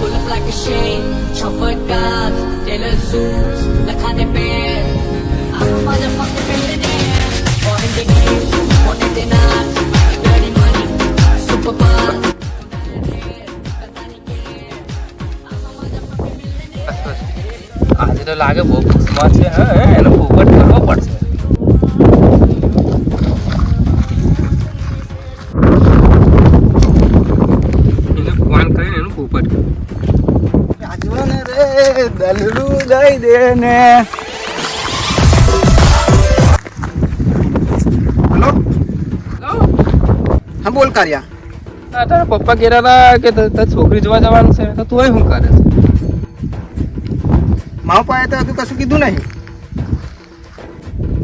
Pull up like a shade, chauffeured cars, Taylor Zooms, like how they bear. I'm a motherfucking લાગે બહુ કિસ્મત છે હા એનો પોપટ કરવો પડશે. એને ફોન કરીને એનું પોપટ દલલું દઈ દે ને હલો? હા બોલ કાર્યા. તારા પપ્પા કહેતા હતા કે છોકરી જોવા જવાનું છે? તો તું શું કરે છે? મારા પાસે તો હજુ કશું કીધું નહીં.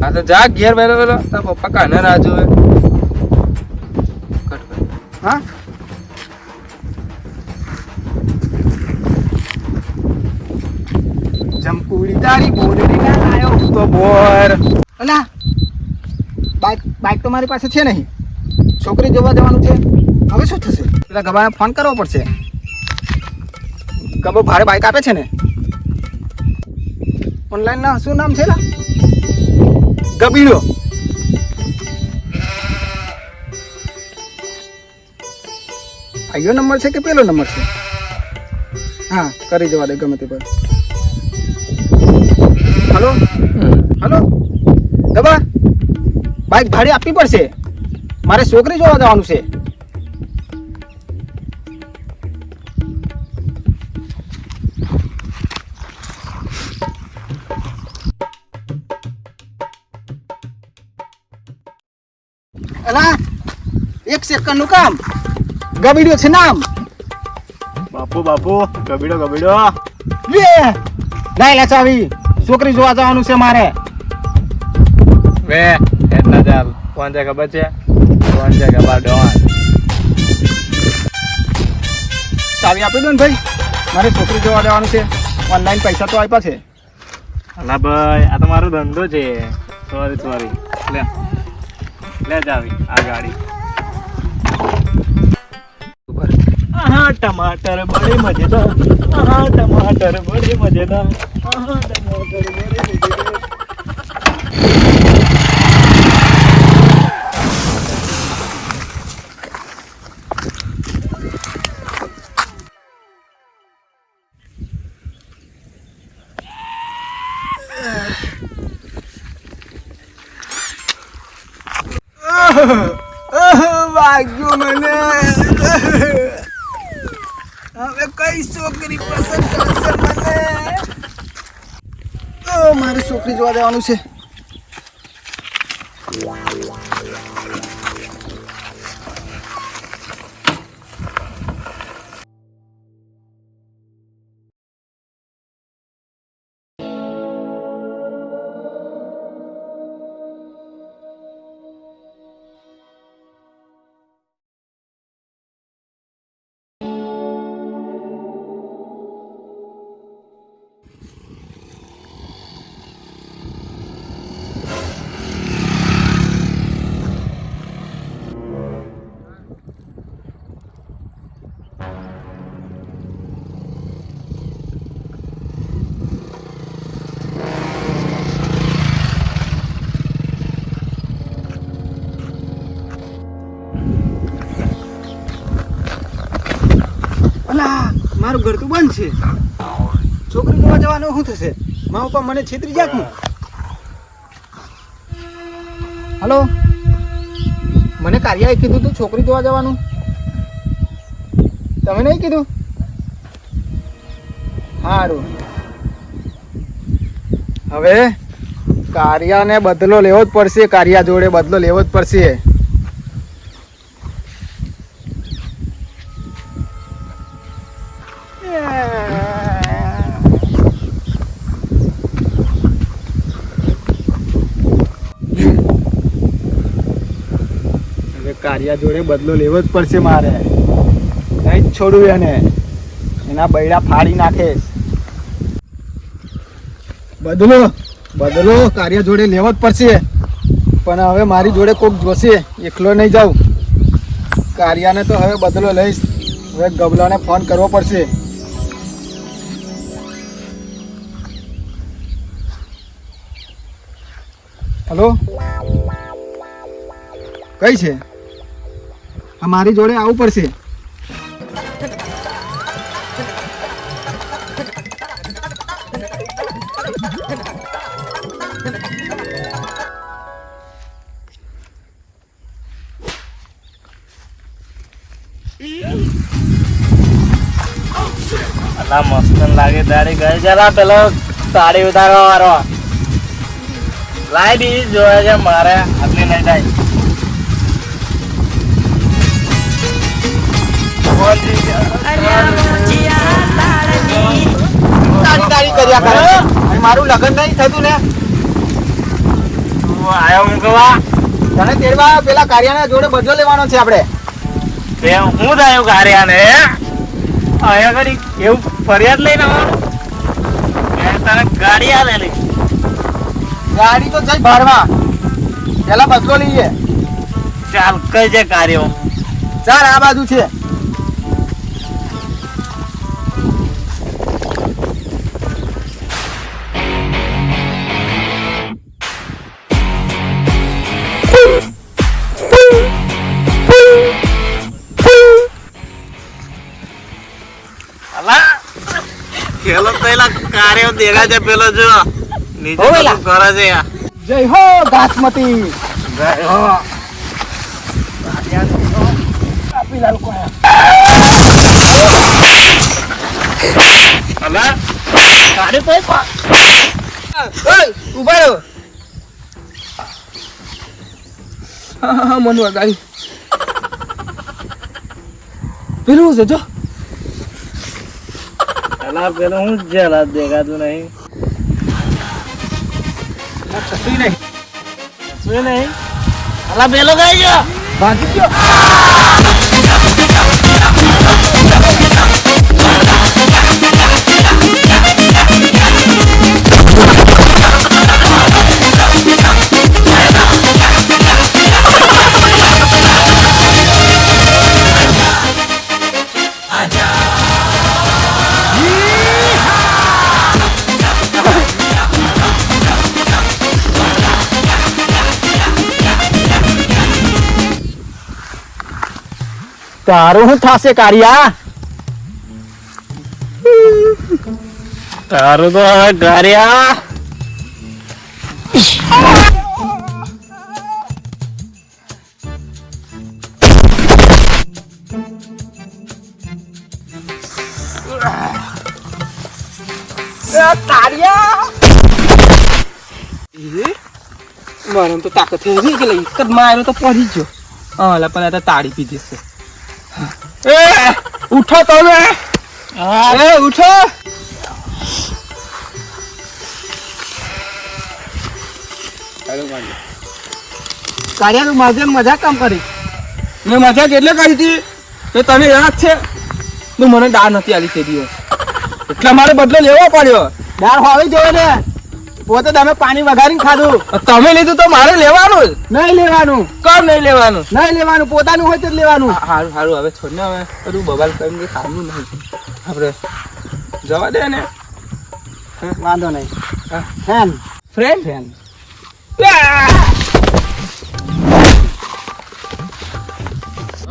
હા તો જા ઘેર વહેલો વહેલો. તારા પપ્પા કાને રાહ જોવે. હા? જમપુડી તારી બોરડી ના આવ્યો તો બોર. અલા બાઈક બાઈક તો મારી પાસે છે નહીં. છોકરી જોવા જવાનું છે. હવે શું થશે? પેલા ગબાને ફોન કરવો પડશે. ગબો ભાડે બાઈક આપે છે ને? ઓનલાઈન ના, શું નામ છે ગબીડો. આયો નંબર છે કે પેલો નંબર છે? હા, કરી જવા દે ગમે તે પર. હલો? હલો? દબા બાઈક ભાડે આપવી પડશે. મારે છોકરી જોવા જવાનું છે. એક સેકન્ડનું કામ. ગબીડ્યો છે નામ. બાપુ બાપુ ગબીડો ગબીડો લે લાઈ લે ચાવી છોકરી જોવા જવાનું છે મારે. વે એટલા ચાલ કોણ છે ખબર છે? કોણ છે ખબર? ડોન ચાવી આપી દો ને ભાઈ. મારે છોકરી જોવા જવાનું છે. ઓનલાઈન પૈસા તો આપ્યા છે. અલા ભાઈ આ તો મારો ધંધો છે. સોરી સોરી લે. લે જાવી આ ગાડી. આહા ટમાટર બડે મજેદાર. આહા ટમાટર બડે મજેદાર. આહા ટમાટર બડે મજેદાર વાગ્યો મને હવે કઈ છોકરી પસંદ કરશે મને? મારે છોકરી જોવા જવાનું છે. મારું બંધ છે. છોકરી જોવા જવાનું શું થશે? મા પપ્પા મને છેતરી જાક હલો? મને કાર્યાએ કીધું તું છોકરી જોવા જવાનું. તમે નહીં કીધું? સારું હવે કાર્યાને બદલો લેવો જ પડશે, કાર્યા જોડે બદલો લેવો જ પડશે હવે કાર્યા જોડે બદલો લેવો જ પડશે મારે. નહીં જ છોડું એને. એના બૈડા ફાડી નાખે. બદલો બદલો, કાર્ય જોડે લેવો જ પડશે. પણ હવે મારી જોડે કોક જોશે. એકલો નહીં જાઉં. કાર્યાને તો હવે બદલો લઈશ. હવે ગબલાને ફોન કરવો પડશે. હલો? કઈ છે? મારી જોડે આવવું પડશે. મસ્ત લાગે તારી ગઈ જરા પેલો તાળી ઉતારવા વાળો. લાઈ દી જોયે છે, મારે. આટલી નહીં થાય. કર્યા કરે મારું લગ્ન નહીં થતું ને. તું આયો મૂકવા તને તેડવા પેલા કાર્યના જોડે બદલો લેવાનો છે આપણે. તે હું થયું કાર્યાને અહીંયા કરી એવું ફરિયાદ લઈને આવવાનું તને ગાડી આલેલી ગાડી તો જઈ ભાડવા પેલા બદલો લઈએ. ચાલ કઈ છે કાર્યો. ચાલ આ બાજુ છે. કાર્યો દેખા છે પેલો જો. નીચે હો. શું કરે છે જય હો ઘાસમતી અલા. કાર્યો તો ઊભા રહો. હા હા મનુ ગાડી પેલું છે જો? અલા પેલો હું જરા દેખાતું નહીં. કશું નહીં. શું નહીં. અલા પેલો કઈ ગયો ભાગી ગયો. તારું શું થાશે કારિયા? તારું તો હવે કાર્યા? મને તો તાકાત થઈ ગઈ કે લઈ? જ માર્યો તો પડી ગયો. હા પણ આ તાળી પીધી છે. એ ઉઠો તમે. એ ઉઠો. કાર્યા તું મારી જોડે મજાક કામ કરી. મેં મજા એટલે કરી હતી? કે તને યાદ છે? તું મને દાળ નથી આલી તે દિવસ. એટલે મારે બદલો લેવો પડ્યો. દાળ હોવી જોઈએ ને. પોતે તમે પાણી વઘારીને ખાધું. તમે લીધું તો મારે લેવાનું નહીં લેવાનું. કેમ નહીં લેવાનું. નહીં લેવાનું પોતાનું હોય તો જ લેવાનું. સારું સારું હવે છોડ ને હવે. બધું બબાલ કરીને ખાવું નહીં. આપણે જવા દે ને. વાંધો નહીં. ફ્રેન્ડ? ફેન.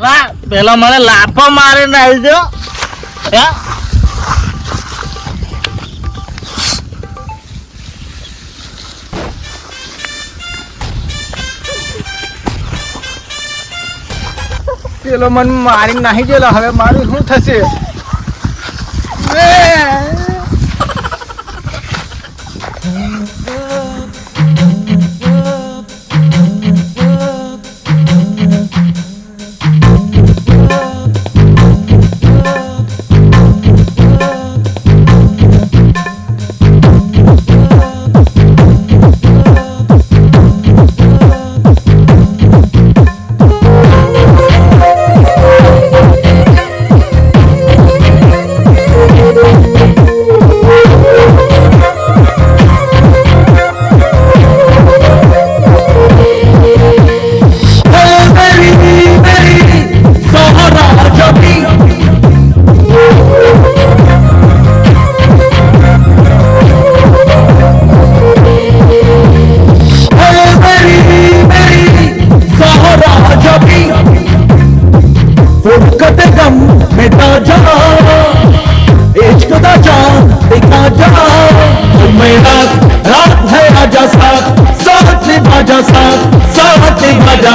લા પેલો મને લાફો મારીને આવી ગયો હે? પેલો મન મારી નાહી ગયેલો હવે મારું શું થશે? जाओ मैं रात रात है आजा साथ साथ निभा जा साथ साथ निभा जा